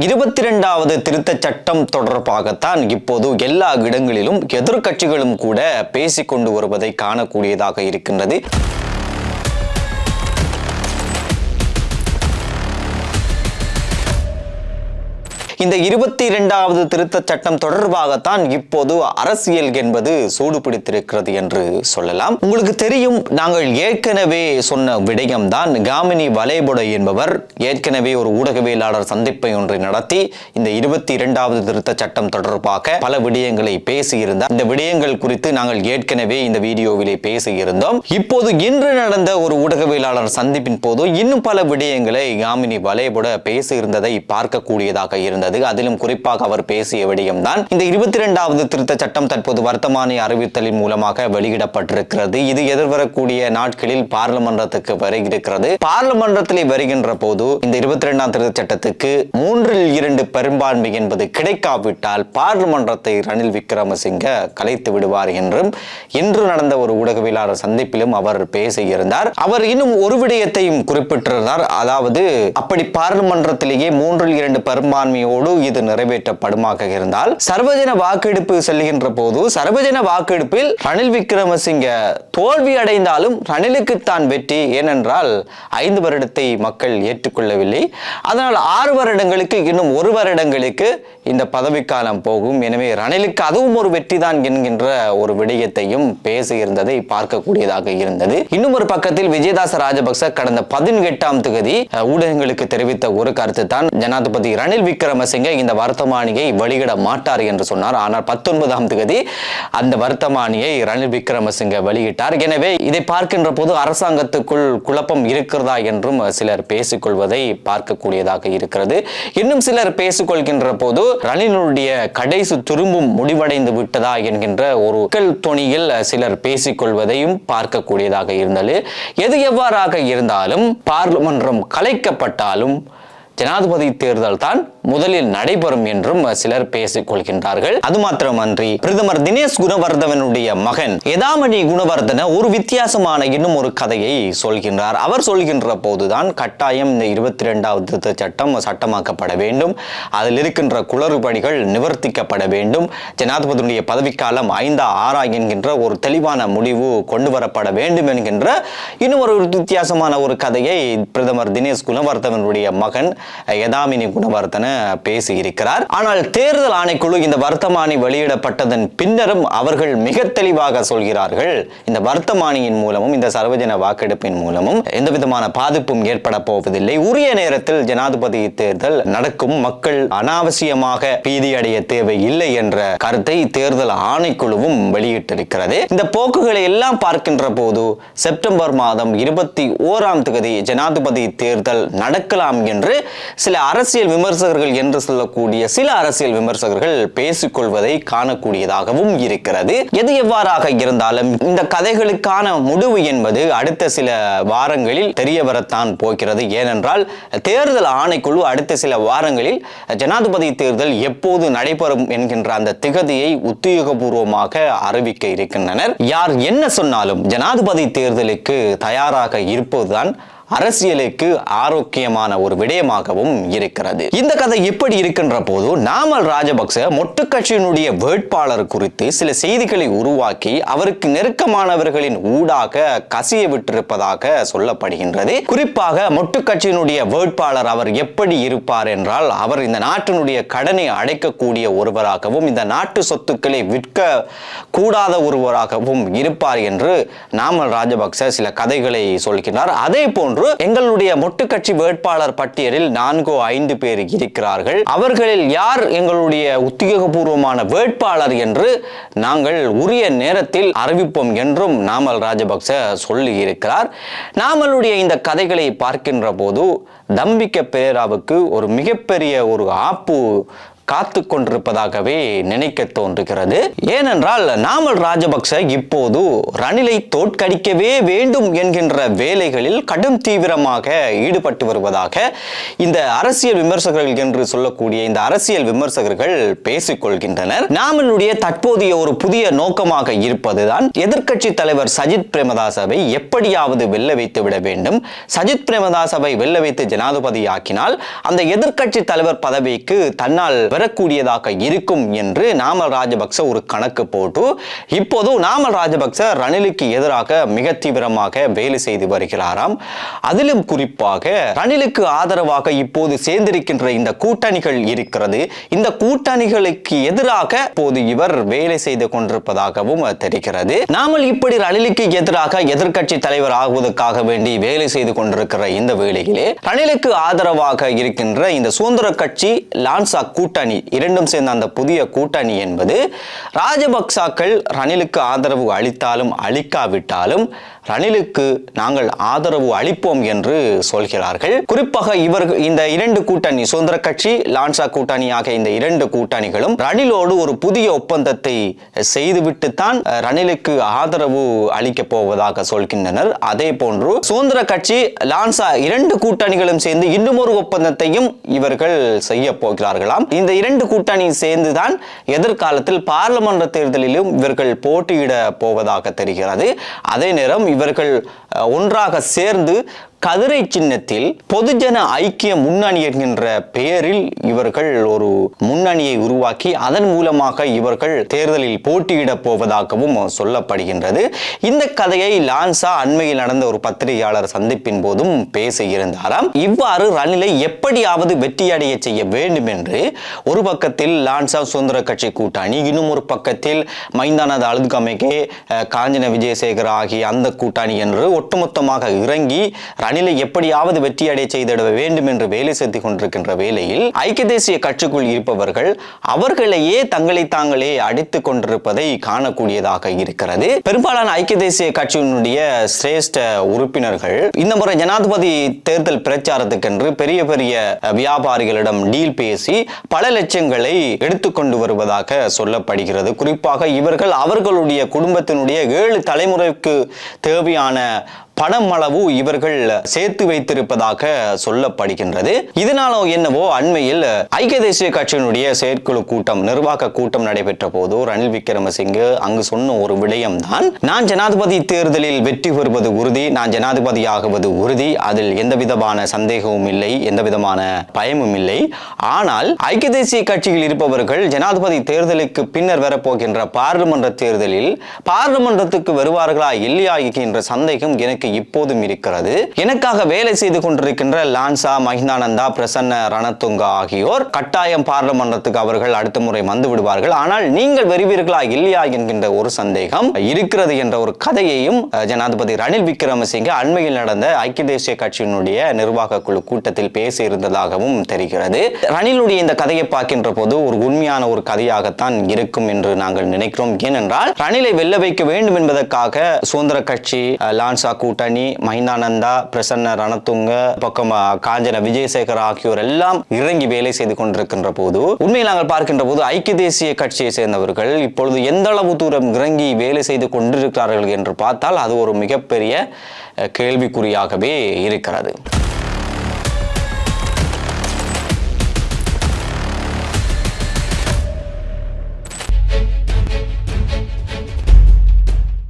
இருபத்தி இரண்டாவது திருத்த சட்டம் தொடர்பாகத்தான் இப்போது எல்லா இடங்களிலும் எதிர்கட்சிகளும் கூட பேசிக்கொண்டு வருவதை காணக்கூடியதாக இருக்கின்றது. இந்த இருபத்தி இரண்டாவது திருத்த சட்டம் தொடர்பாகத்தான் இப்போது அரசியல் என்பது சூடு பிடித்திருக்கிறது என்று சொல்லலாம். உங்களுக்கு தெரியும் நாங்கள் ஏற்கனவே சொன்ன விடயம்தான் காமினி வலைபுடை என்பவர் ஏற்கனவே ஒரு ஊடகவியலாளர் சந்திப்பை ஒன்றை நடத்தி இந்த இருபத்தி இரண்டாவது திருத்த சட்டம் தொடர்பாக பல விடயங்களை பேசியிருந்தார். இந்த விடயங்கள் குறித்து நாங்கள் ஏற்கனவே இந்த வீடியோவிலே பேசியிருந்தோம். இப்போது இன்று நடந்த ஒரு ஊடகவியலாளர் சந்திப்பின் போது இன்னும் பல விடயங்களை காமினி வலைபுட பேசியிருந்ததை பார்க்கக்கூடியதாக இருந்தது. அதிலும் குறிப்பாக அவர் பேசிய விடயம்தான் இந்த இருபத்தி இரண்டாவது திருத்த சட்டம் தற்போது வர்த்தமானி அறிவித்தலின் மூலமாக வெளியிடப்பட்டிருக்கிறது. இது எதிர்வரக்கூடிய நாட்களில் பார்லிமன்றத்துக்கு வருகிறது. பார்லிமன்றத்தில் வருகின்ற போது இந்த இருபத்தி இரண்டாம் திருத்த சட்டத்துக்கு மூன்றில் இரண்டு பெரும்பான்மை என்பது கிடைக்காவிட்டால் பார்லிமன்றத்தை ரணில் விக்ரமசிங்க கலைத்து விடுவார் என்றும் இன்று நடந்த ஒரு ஊடகவியலாளர் சந்திப்பிலும் அவர் பேசியிருந்தார். அவர் இன்னும் ஒரு விடயத்தையும் குறிப்பிட்டிருந்தார். அதாவது அப்படி பார்லிமன்றத்திலேயே மூன்றில் இரண்டு பெரும்பான்மையோடு இது நிறைவேற்றப்படுமாக இருந்தால் சர்வஜன வாக்கெடுப்பு செல்கின்ற போது சர்வஜன வாக்கெடுப்பில் ரணில் விக்ரமசிங்க தோல்வி அடைந்தாலும் ரணிலுக்குத்தான் வெற்றி. ஏனென்றால் ஐந்து வருடத்தை மக்கள் ஏற்றுக்கொள்ளவில்லை. அதனால் ஆறு வருடங்களுக்கு இன்னும் ஒரு வருடங்களுக்கு இந்த பதவிக்காலம் போகும். எனவே ரணிலுக்கு அதுவும் ஒரு வெற்றி தான் என்கின்ற ஒரு விடயத்தையும் பேசியிருந்ததை பார்க்கக்கூடியதாக இருந்தது. இன்னும் ஒரு பக்கத்தில் விஜயதாச ராஜபக்ச கடந்த பதினெட்டாம் தொகுதி ஊடகங்களுக்கு தெரிவித்த ஒரு கருத்து தான் ஜனாதிபதி ரணில் விக்ரமசிங்க இந்த வர்த்தமானியை வெளியிட மாட்டார் என்று சொன்னார். ஆனால் பத்தொன்பதாம் தேதி அந்த வர்த்தமானியை ரணில் விக்ரமசிங்க வெளியிட்டார். எனவே இதை பார்க்கின்ற போது அரசாங்கத்துக்குள் குழப்பம் இருக்கிறதா என்றும் சிலர் பேசிக்கொள்வதை பார்க்கக்கூடியதாக இருக்கிறது. இன்னும் சிலர் பேசிக்கொள்கின்ற போது ரணிலுடைய கடைசி திரும்பும் முடிவடைந்து விட்டதா என்கின்ற ஒரு மக்கள் தொனியில் சிலர் பேசிக்கொள்வதையும் பார்க்கக்கூடியதாக இருந்தது. எது எவ்வாறாக இருந்தாலும் பார்லிமன்றம் கலைக்கப்பட்டாலும் ஜனாதிபதி தேர்தல் தான் முதலில் நடைபெறும் என்றும் சிலர் பேசிக் கொள்கின்றார்கள் அது மாத்திரமன்றி பிரதமர் தினேஷ் குணவர்தவனுடைய மகன் எதாமணி குணவர்தன ஒரு வித்தியாசமான இன்னும் ஒரு கதையை சொல்கின்றார். அவர் சொல்கின்ற போதுதான் கட்டாயம் இந்த இருபத்தி இரண்டாவது சட்டம் சட்டமாக்கப்பட வேண்டும். அதில் இருக்கின்ற குளறுபடிகள் நிவர்த்திக்கப்பட வேண்டும். ஜனாதிபதியுடைய பதவிக்காலம் ஐந்தா ஆறா என்கின்ற ஒரு தெளிவான முடிவு கொண்டு வரப்பட வேண்டும் என்கின்ற இன்னும் ஒரு வித்தியாசமான ஒரு கதையை பிரதமர் தினேஷ் குணவர்தவனுடைய மகன் யதாமினி குணவர்தன பேசியிருக்கிறார். ஆனால் தேர்தல் ஆணைக்குழு இந்த வர்த்தமானி வெளியிடப்பட்டதன் பின்னரும் அவர்கள் மிக தெளிவாக சொல்கிறார்கள். இந்த வர்த்தமானியின் மூலமும் இந்த சர்வஜன வாக்கெடுப்பின் மூலமும் எந்த விதமான பாதிப்பும் ஏற்பட போவதில்லை. உரிய நேரத்தில் ஜனாதிபதி தேர்தல் நடக்கும். மக்கள் அனாவசியமாக பீதியடைய தேவை இல்லை என்ற கருத்தை தேர்தல் ஆணைக்குழுவும் வெளியிட்டிருக்கிறது. இந்த போக்குகளை எல்லாம் பார்க்கின்ற போது செப்டம்பர் மாதம் இருபத்தி ஓராம் தேதி ஜனாதிபதி தேர்தல் நடக்கலாம் என்று சில அரசியல் விமர்சகர்கள் என்று சொல்லக்கூடிய சில அரசியல் விமர்சகர்கள் பேசிக்கொள்வதை காணக்கூடியதாகவும் இருக்கிறது. எது எவ்வாறாக இருந்தாலும் இந்த கதைகளுக்கான முடிவு என்பது அடுத்த சில வாரங்களில் தெரிய வரத்தான் போகிறது. ஏனென்றால் தேர்தல் ஆணைக்குழு அடுத்த சில வாரங்களில் ஜனாதிபதி தேர்தல் எப்போது நடைபெறும் என்கின்ற அந்த திகதியை உத்தியோகபூர்வமாக அறிவிக்க இருக்கின்றனர். யார் என்ன சொன்னாலும் ஜனாதிபதி தேர்தலுக்கு தயாராக இருப்பதுதான் அரசியலுக்கு ஆரோக்கியமான ஒரு விடயமாகவும் இருக்கிறது. இந்த கதை எப்படி இருக்கின்ற போது நாமல் ராஜபக்ச மொட்டு கட்சியினுடைய வேட்பாளர் குறித்து சில செய்திகளை உருவாக்கி அவருக்கு நெருக்கமானவர்களின் ஊடாக கசிய விட்டிருப்பதாக சொல்லப்படுகின்றது. குறிப்பாக மொட்டு கட்சியினுடைய வேட்பாளர் அவர் எப்படி இருப்பார் என்றால் அவர் இந்த நாட்டினுடைய கடனை அடைக்கக்கூடிய ஒருவராகவும் இந்த நாட்டு சொத்துக்களை விற்க கூடாத ஒருவராகவும் இருப்பார் என்று நாமல் ராஜபக்ச சில கதைகளை சொல்கிறார் அதே போன்று எங்களுடைய மொட்டு கட்சி வேட்பாளர் பட்டியலில் நான்கோ ஐந்து பேர் இருக்கிறார்கள். அவர்களில் யார் எங்களுடைய உத்தியோகபூர்வமான வேட்பாளர் என்று நாங்கள் உரிய நேரத்தில் அறிவிப்போம் என்றும் நாமல் ராஜபக்ச சொல்லி இருக்கிறார் நாமளுடைய இந்த கதைகளை பார்க்கின்ற போது தம்பிக்க பெரேராவுக்கு ஒரு மிகப்பெரிய ஒரு ஆப்பு காத்து கொண்டிருப்பதாகவே நினைக்க தோன்றுகிறது. ஏனென்றால் நாமல் ராஜபக்ச இப்போது ரணிலை தோற்கடிக்கவே வேண்டும் என்கின்ற வேலைகளில் கடும் தீவிரமாக ஈடுபட்டு வருவதாக இந்த அரசியல் விமர்சகர்கள் என்று சொல்லக்கூடிய இந்த அரசியல் விமர்சகர்கள் பேசிக் கொள்கின்றனர் நாமளுடைய தற்போதைய ஒரு புதிய நோக்கமாக இருப்பதுதான் எதிர்க்கட்சி தலைவர் சஜித் பிரேமதாசவை எப்படியாவது வெல்ல வைத்து விட வேண்டும். சஜித் பிரேமதாசவை வெல்ல வைத்து ஜனாதிபதி ஆக்கினால் அந்த எதிர்க்கட்சி தலைவர் பதவிக்கு தன்னால் பெறக்கூடியதாக இருக்கும் என்று நாமல் ராஜபக்ச ஒரு கணக்கு போட்டு இப்போது நாமல் ராஜபக்ச ரணிலுக்கு எதிராக மிக தீவிரமாக வேலை செய்து வருகிறாராம். அதிலும் குறிப்பாக ரணிலுக்கு ஆதரவாக இப்போது சேர்ந்திருக்கின்ற இந்த கூட்டணிகள் இருக்கிறது. இந்த கூட்டணிகளுக்கு எதிராக போது இவர் வேலை செய்து கொண்டிருப்பதாகவும் தெரிகிறது. நாமல் இப்படி ரணிலுக்கு எதிராக எதிர்கட்சி தலைவர் ஆகுவதற்காக வேண்டி வேலை செய்து கொண்டிருக்கிற இந்த வேளையிலே ரணிலுக்கு ஆதரவாக இருக்கின்ற இந்த சுதந்திர கட்சி லான்சா கூட்டணி இரண்டும் சேர்ந்த அந்த புதிய கூட்டணி என்பது ராஜபக்சாக்கள் ரணிலுக்கு ஆதரவு அளித்தாலும் அளிக்காவிட்டாலும் ரணிலுக்கு நாங்கள் ஆதரவு அளிப்போம் என்று சொல்கிறார்கள். குறிப்பாக இவர்கள் இந்த இரண்டு கூட்டணி சுதந்திர கட்சி லான்சா கூட்டணியாக இந்த இரண்டு கூட்டணிகளும் ரணிலோடு ஒரு புதிய ஒப்பந்தத்தை செய்துவிட்டுத்தான் தான் ரணிலுக்கு ஆதரவு அளிக்கப் போவதாக சொல்கின்றனர். அதே போன்று சுதந்திர கட்சி லான்சா இரண்டு கூட்டணிகளும் சேர்ந்து இன்னும் ஒரு ஒப்பந்தத்தையும் இவர்கள் செய்ய போகிறார்களாம். இந்த இரண்டு கூட்டணி சேர்ந்துதான் எதிர்காலத்தில் பாராளுமன்ற தேர்தலிலும் இவர்கள் போட்டியிட போவதாக தெரிகிறது. அதே நேரம் இவர்கள் ஒன்றாக சேர்ந்து கதிரை சின்னத்தில் பொதுஜன ஐக்கிய முன்னணி என்கின்ற பெயரில் இவர்கள் ஒரு முன்னணியை உருவாக்கி அதன் மூலமாக இவர்கள் தேர்தலில் போட்டியிட போவதாகவும் சொல்லப்படுகின்றது. இந்த கதையை லான்சா அண்மையில் நடந்த ஒரு பத்திரிகையாளர் சந்திப்பின் போதும் பேசியிருந்தாராம். இவ்வாறு ரணிலை எப்படியாவது வெற்றியடைய செய்ய வேண்டும் என்று ஒரு பக்கத்தில் லான்சா சுதந்திர கட்சி கூட்டணி இன்னும் ஒரு பக்கத்தில் மைந்தானது அழுதுகமைக்கே காஞ்சன விஜயசேகர் ஆகிய அந்த கூட்டணி என்று ஒட்டுமொத்தமாக இறங்கி அணிலை எப்படியாவது வெற்றி அடைய செய்திட வேண்டும் என்று வேலை செய்து கொண்டிருக்கின்ற வேளையில் ஐக்கிய தேசிய கட்சிக்குள் இருப்பவர்கள் அவர்களையே தங்களை தாங்களே அடித்துக் கொண்டிருப்பதை காணக்கூடியதாக இருக்கிறது. பெரும்பாலான ஐக்கிய தேசிய கட்சியினுடைய சிரேஷ்ட உறுப்பினர்கள் இந்த முறை ஜனாதிபதி தேர்தல் பிரச்சாரத்துக்கென்று பெரிய பெரிய வியாபாரிகளிடம் டீல் பேசி பல லட்சங்களை எடுத்துக்கொண்டு வருவதாக சொல்லப்படுகிறது. குறிப்பாக இவர்கள் அவர்களுடைய குடும்பத்தினுடைய ஏழு தலைமுறைக்கு தேவையான பணமளவு இவர்கள் சேர்த்து வைத்திருப்பதாக சொல்லப்படுகின்றது. இதனாலோ என்னவோ அண்மையில் ஐக்கிய தேசிய கட்சியினுடைய செயற்குழு கூட்டம் நிர்வாக கூட்டம் நடைபெற்ற போது ரணில் விக்ரமசிங்கே அங்கு சொன்ன ஒரு விடயம் தான் நான் ஜனாதிபதி தேர்தலில் வெற்றி பெறுவது உறுதி நான் ஜனாதிபதி ஆகுவது உறுதி அதில் எந்த விதமான சந்தேகமும் இல்லை எந்த விதமான பயமும் இல்லை. ஆனால் ஐக்கிய தேசிய கட்சியில் இருப்பவர்கள் ஜனாதிபதி தேர்தலுக்கு பின்னர் வரப்போகின்ற பாராளுமன்ற தேர்தலில் பாராளுமன்றத்துக்கு வருவார்களா இல்லையா என்ற சந்தேகம் எனக்கு இப்போதும் இருக்கிறது. எனக்காக வேலை செய்து கொண்டிருக்கின்ற லான்சா மஹிந்தானந்தா பிரசன்ன ரணத்துங்கா ஆகியோர் கட்டாயம் பாராளுமன்றத்துக்கு அவர்கள் அடுத்த முறை வந்து விடுவார்கள். ஆனால் நீங்கள் வருவீர்களா இல்லையா என்கின்ற ஒரு சந்தேகம் இருக்கிறது என்ற ஒரு கதையையும் ஜனாதிபதி ரணில் விக்ரமசிங்கே அண்மையில் நடந்த ஐக்கிய தேசிய கட்சியினுடைய நிர்வாக குழு கூட்டத்தில் பேசி இருந்ததாகவும் தெரிகிறது. ரணிலுடைய இந்த கதையை பார்க்கின்ற போது ஒரு உண்மையான ஒரு கதையாகத்தான் இருக்கும் என்று நாங்கள் நினைக்கிறோம். ஏனென்றால் ரணிலை வெல்ல வைக்க வேண்டும் என்பதற்காக சுதந்திர கட்சி லான்சா கூட்டணி மஹிந்தானந்தா பிரசன்ன ரணத்துங்க பக்கம் காஞ்சன விஜயசேகர் ஆகியோர் எல்லாம் இறங்கி வேலை செய்து கொண்டிருக்கின்ற போது உண்மையில் நாங்கள் பார்க்கின்ற போது ஐக்கிய தேசிய கட்சியை சேர்ந்தவர்கள் இப்பொழுது எந்த அளவு தூரம் இறங்கி வேலை செய்து கொண்டிருக்கிறார்கள் என்று பார்த்தால் அது ஒரு மிகப்பெரிய கேள்விக்குறியாகவே இருக்கிறது.